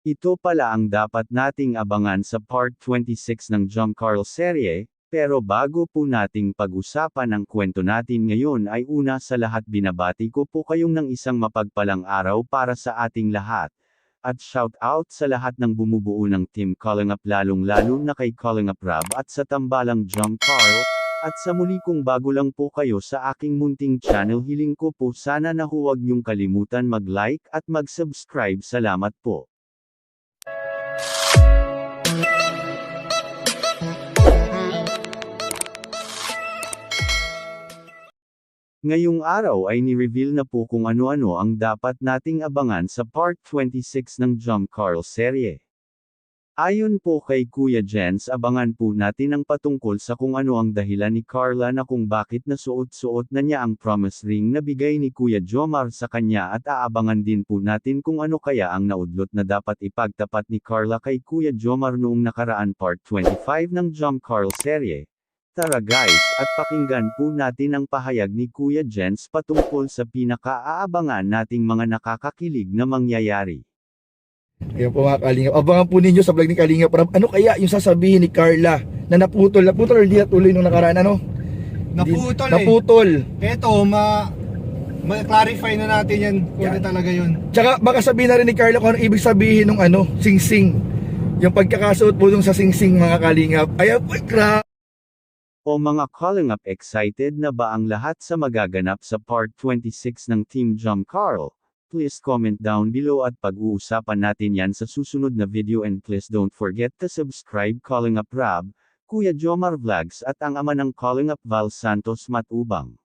Ito pala ang dapat nating abangan sa part 26 ng Jump Carl serye, pero bago po nating pag-usapan ang kwento natin ngayon ay una sa lahat binabati ko po kayong ng isang mapagpalang araw para sa ating lahat. At shout out sa lahat ng bumubuo ng Team Calling Up lalong lalo na kay Calling Up Rab at sa tambalang Jump Carl, at sa muli kung bago lang po kayo sa aking munting channel hiling ko po sana na huwag niyong kalimutan mag-like at mag-subscribe salamat po. Ngayong araw ay ni-reveal na po kung ano-ano ang dapat nating abangan sa part 26 ng Jump Carl serye. Ayon po kay Kuya Jens abangan po natin ang patungkol sa kung ano ang dahilan ni Carla na kung bakit nasuot-suot na niya ang promise ring na bigay ni Kuya Jomar sa kanya at aabangan din po natin kung ano kaya ang naudlot na dapat ipagtapat ni Carla kay Kuya Jomar noong nakaraan part 25 ng Jump Carl serye. Tara guys, at pakinggan po natin ang pahayag ni Kuya Jens patungkol sa pinaka-aabangan nating mga nakakakilig na mangyayari. Ayan po mga Kalingap. Abangan po ninyo sa vlog ni Kalingap. Ano kaya yung sasabihin ni Carla na naputol? Naputol or hindi natuloy nung nakaraan ano? Naputol eh. Naputol. Eto, ma ma-clarify na natin yan kung ano talaga yun. Tsaka baka sabihin na rin ni Carla kung ano ibig sabihin ng ano, sing-sing. Yung pagkakasuot po dun sa sing-sing mga Kalingap. Ayan po, gra- O mga calling up excited na ba ang lahat sa magaganap sa part 26 ng Team Jump Carl? Please comment down below at pag-uusapan natin yan sa susunod na video and please don't forget to subscribe Calling Up Rab, Kuya Jomar Vlogs at ang ama ng Calling Up Val Santos Matubang.